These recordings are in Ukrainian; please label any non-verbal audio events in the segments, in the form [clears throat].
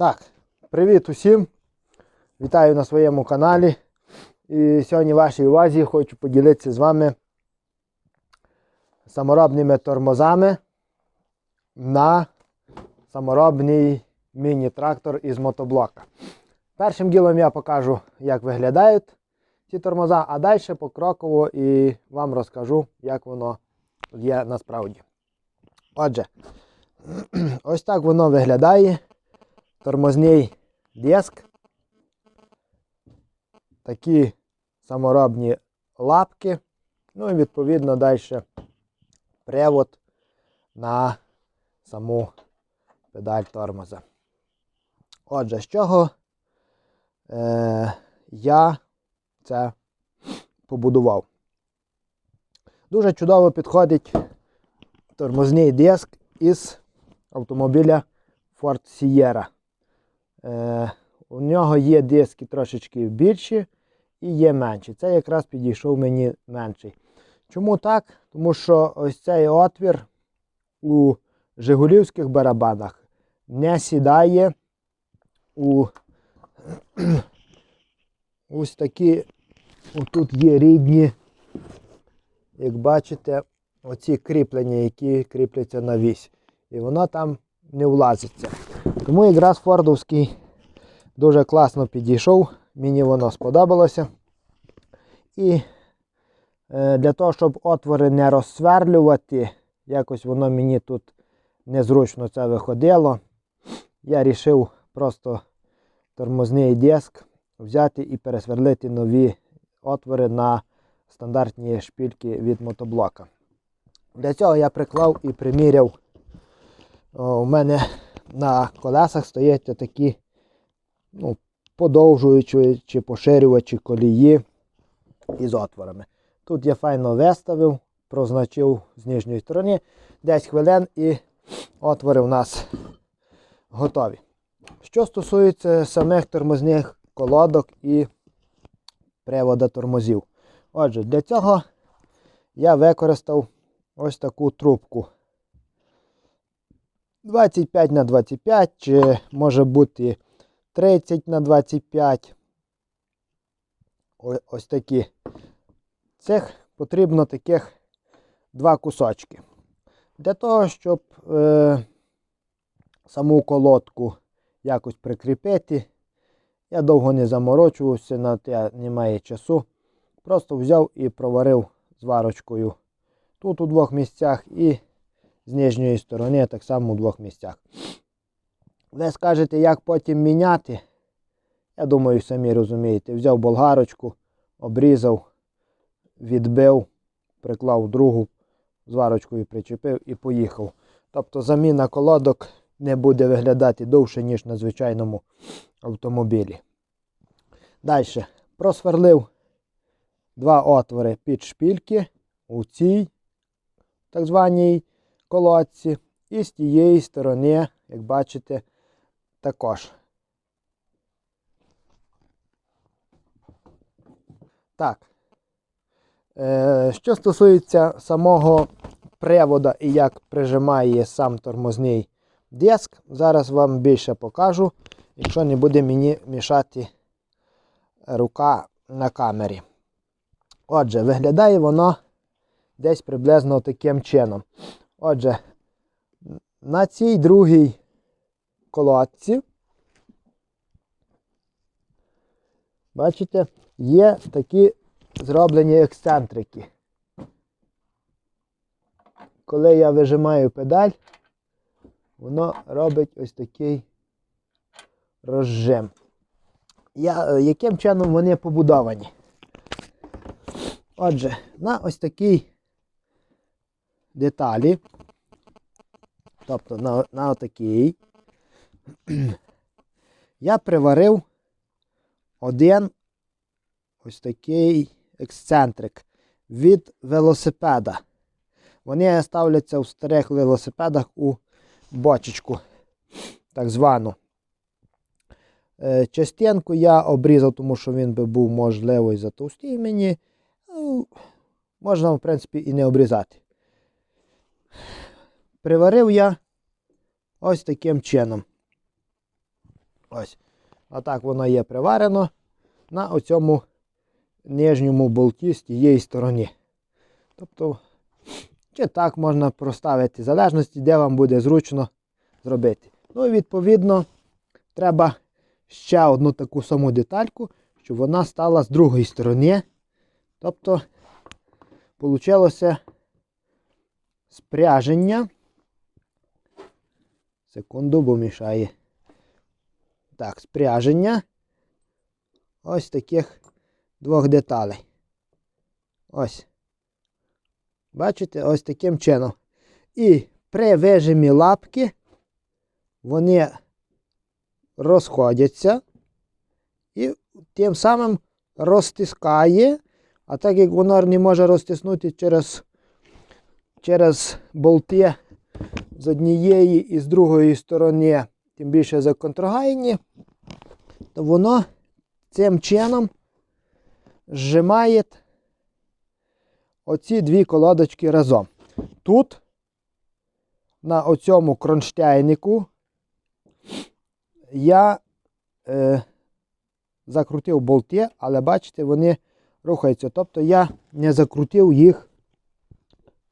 Так, привіт усім! Вітаю на своєму каналі. І сьогодні вашій увазі хочу поділитися з вами саморобними тормозами на саморобний міні-трактор із мотоблока. Першим ділом я покажу, як виглядають ці тормоза, а далі покроково і вам розкажу, як воно є насправді. Отже, [clears throat] ось так воно виглядає. Тормозний диск. Такі саморобні лапки. Ну і відповідно далі привод на саму педаль тормоза. Отже, з чого е, я це побудував? Дуже чудово підходить тормозний диск із автомобіля Ford Sierra. Е, у нього є диски трошечки більші і є менші. Це якраз підійшов мені менший. Чому так? Тому що ось цей отвір у Жигулівських барабанах не сідає у [clears throat] ось такі, тут є рідні, як бачите, оці кріплення, які кріпляться на вісь. І воно там не влазиться. Тому якраз Фордовський дуже класно підійшов, мені воно сподобалося. І е, для того, щоб отвори не розсверлювати, якось воно мені тут незручно це виходило. Я вирішив просто тормозний диск взяти і пересверлити нові отвори на стандартні шпільки від мотоблока. Для цього я приклав і приміряв. У мене на колесах стоять такі ну, подовжуючі чи поширювачі колії із отворами. Тут я файно виставив, прозначив з нижньої сторони 10 хвилин і отвори у нас готові. Що стосується самих тормозних колодок і привода тормозів. Отже, для цього я використав ось таку трубку. 25 на 25, чи може бути 30 на 25. Ось такі. Цих потрібно таких два кусочки. Для того, щоб е, саму колодку якось прикріпити, я довго не заморочувався, на те немає часу. Просто взяв і проварив зварочкою тут у двох місцях і з нижньої сторони так само у двох місцях. Ви скажете, як потім міняти? Я думаю, самі розумієте. Взяв болгарочку, обрізав, відбив, приклав другу, зварочкою причепив і поїхав. Тобто заміна колодок не буде виглядати довше, ніж на звичайному автомобілі. Далі просверлив два отвори під шпільки у цій так званій колодці. І з тієї сторони, як бачите, також. Так. Е, що стосується самого привода і як прижимає сам тормозний диск, зараз вам більше покажу, якщо не буде мені мішати рука на камері. Отже, виглядає воно десь приблизно таким чином. Отже, на цій другій колодці, бачите, є такі зроблені ексцентрики. Коли я вижимаю педаль, воно робить ось такий розжим. Я, яким чином вони побудовані? Отже, на ось такій деталі, тобто на, на отакій, [clears throat] я приварив один ось такий ексцентрик від велосипеда. Вони ставляться в старих велосипедах у бочечку, так звану. Е, Частинку я обрізав, тому що він би був можливо і затовстій мені. Ну, можна, в принципі, і не обрізати. Приварив я ось таким чином. Ось. Отак воно є приварено на оцьому нижньому болті з тієї сторони. Тобто, чи так можна проставити, в залежності, де вам буде зручно зробити. Ну і відповідно, треба ще одну таку саму детальку, щоб вона стала з другої сторони. Тобто, вийшло спряження. Секунду, бо мішає. Так, спряження. Ось таких двох деталей. Ось. Бачите, ось таким чином. І при вижимі лапки вони розходяться і тим самим розтискає. А так як воно не може розтиснути через, через болти з однієї і з другої сторони, тим більше за контрагайні, то воно цим чином зжимає оці дві колодочки разом. Тут, на оцьому кронштейнику, я е, закрутив болти, але бачите, вони рухаються. Тобто я не закрутив їх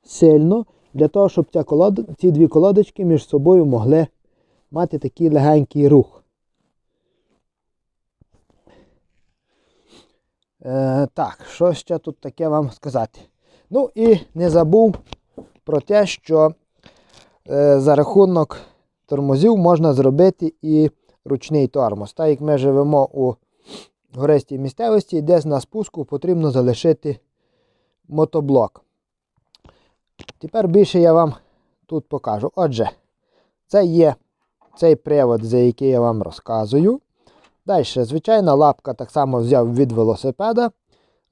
сильно, для того, щоб ця колод... ці дві колодочки між собою могли мати такий легенький рух. Е, так, що ще тут таке вам сказати? Ну і не забув про те, що е, за рахунок тормозів можна зробити і ручний тормоз. Так як ми живемо у гористій місцевості, десь на спуску потрібно залишити мотоблок. Тепер більше я вам тут покажу. Отже, це є цей привод, за який я вам розказую. Далі, звичайна лапка так само взяв від велосипеда.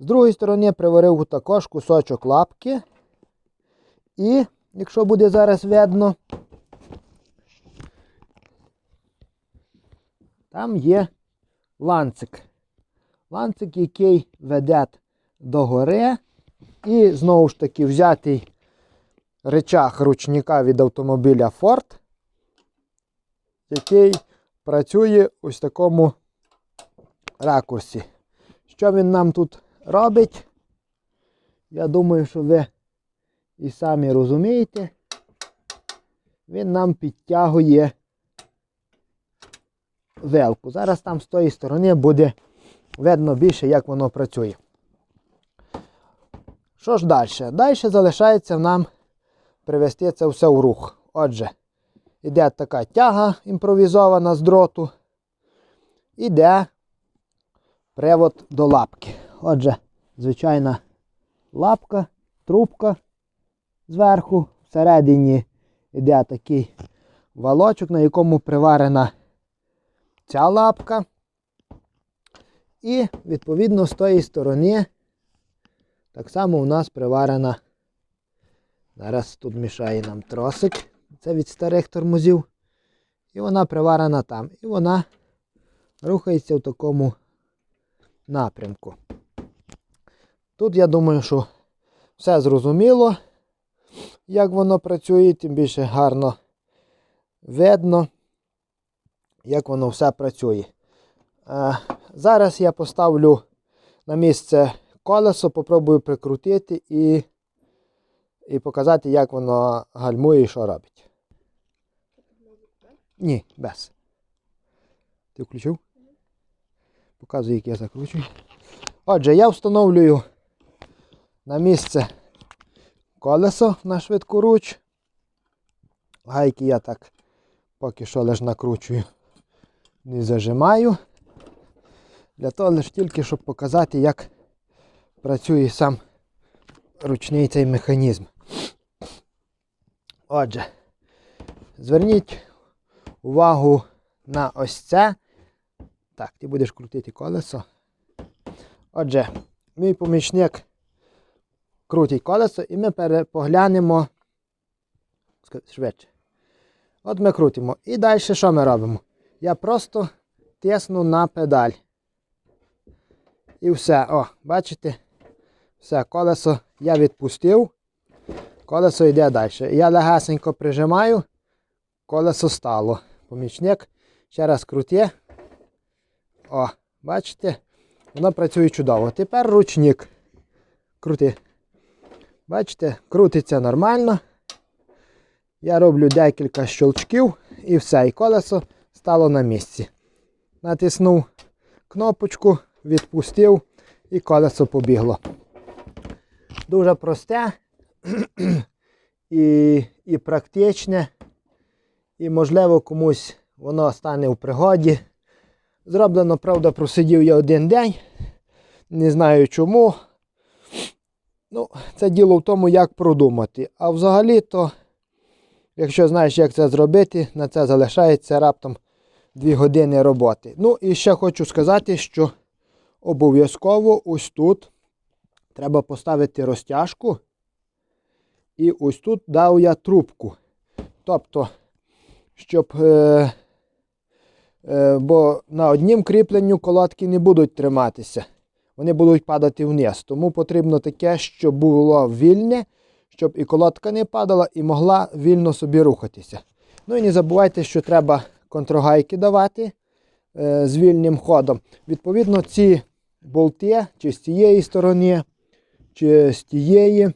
З другої сторони приварив також кусочок лапки. І, якщо буде зараз видно, там є ланцик. Ланцик, який веде до гори. І знову ж таки взятий речах ручника від автомобіля Ford, який працює ось в такому ракурсі. Що він нам тут робить? Я думаю, що ви і самі розумієте, він нам підтягує велку. Зараз там з тої сторони буде видно більше, як воно працює. Що ж далі? Далі залишається нам привести це все в рух. Отже, йде така тяга імпровізована з дроту. Іде привод до лапки. Отже, звичайна лапка, трубка зверху. Всередині йде такий валочок, на якому приварена ця лапка. І, відповідно, з тої сторони так само у нас приварена. Зараз тут мішає нам тросик. Це від старих тормозів. І вона приварена там. І вона рухається в такому напрямку. Тут я думаю, що все зрозуміло, як воно працює, тим більше гарно видно, як воно все працює. Е, зараз я поставлю на місце колесо, попробую прикрутити і і показати, як воно гальмує і що робить. Ні, без. Ти включив? Показую, як я закручую. Отже, я встановлюю на місце колесо на швидкоруч. Гайки я так поки що лише накручую, не зажимаю. Для того лише тільки, щоб показати, як працює сам ручний цей механізм. Отже, зверніть увагу на ось це. Так, ти будеш крутити колесо. Отже, мій помічник крутить колесо і ми поглянемо швидше. От ми крутимо. І далі що ми робимо? Я просто тисну на педаль. І все. О, бачите? Все, колесо я відпустив. Колесо йде далі. Я легасенько прижимаю, колесо стало. Помічник ще раз круте. О, бачите? Воно працює чудово. Тепер ручник. Крути. Бачите, крутиться нормально. Я роблю декілька щелчків і все. І колесо стало на місці. Натиснув кнопочку, відпустив і колесо побігло. Дуже просте [clears throat] і, і практичне. І, можливо, комусь воно стане в пригоді. Зроблено, правда, просидів я один день. Не знаю чому. Ну, це діло в тому, як продумати. А взагалі-то, якщо знаєш, як це зробити, на це залишається раптом 2 години роботи. Ну і ще хочу сказати, що обов'язково ось тут треба поставити розтяжку. І ось тут дав я трубку. Тобто, щоб. Е, е, бо на однім кріпленню колодки не будуть триматися. Вони будуть падати вниз. Тому потрібно таке, щоб було вільне, щоб і колодка не падала, і могла вільно собі рухатися. Ну і не забувайте, що треба контрогайки давати е, з вільним ходом. Відповідно, ці болти, чи з цієї сторони, чи з тієї.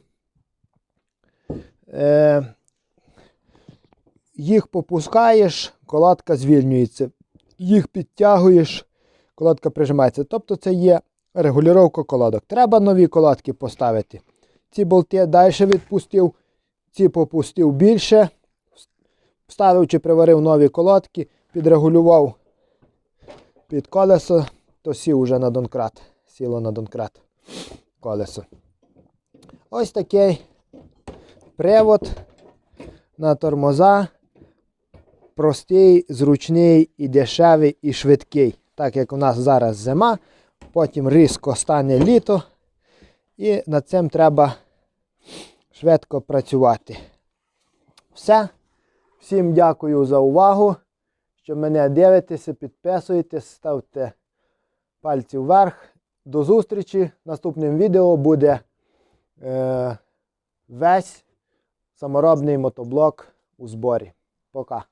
Е, їх попускаєш, колодка звільнюється. Їх підтягуєш, колодка прижимається. Тобто це є регулювання колодок. Треба нові колодки поставити. Ці болти далі відпустив, ці попустив більше. Вставив чи приварив нові колодки, підрегулював під колесо, то сів уже на донкрат. Сіло на донкрат колесо. Ось такий привод на тормоза. Простий, зручний і дешевий, і швидкий. Так як у нас зараз зима, потім різко стане літо. І над цим треба швидко працювати. Все. Всім дякую за увагу. Що мене дивитеся, підписуєтесь, ставте пальці вверх. До зустрічі. Наступним відео буде е, весь саморобний мотоблок у зборі. Пока.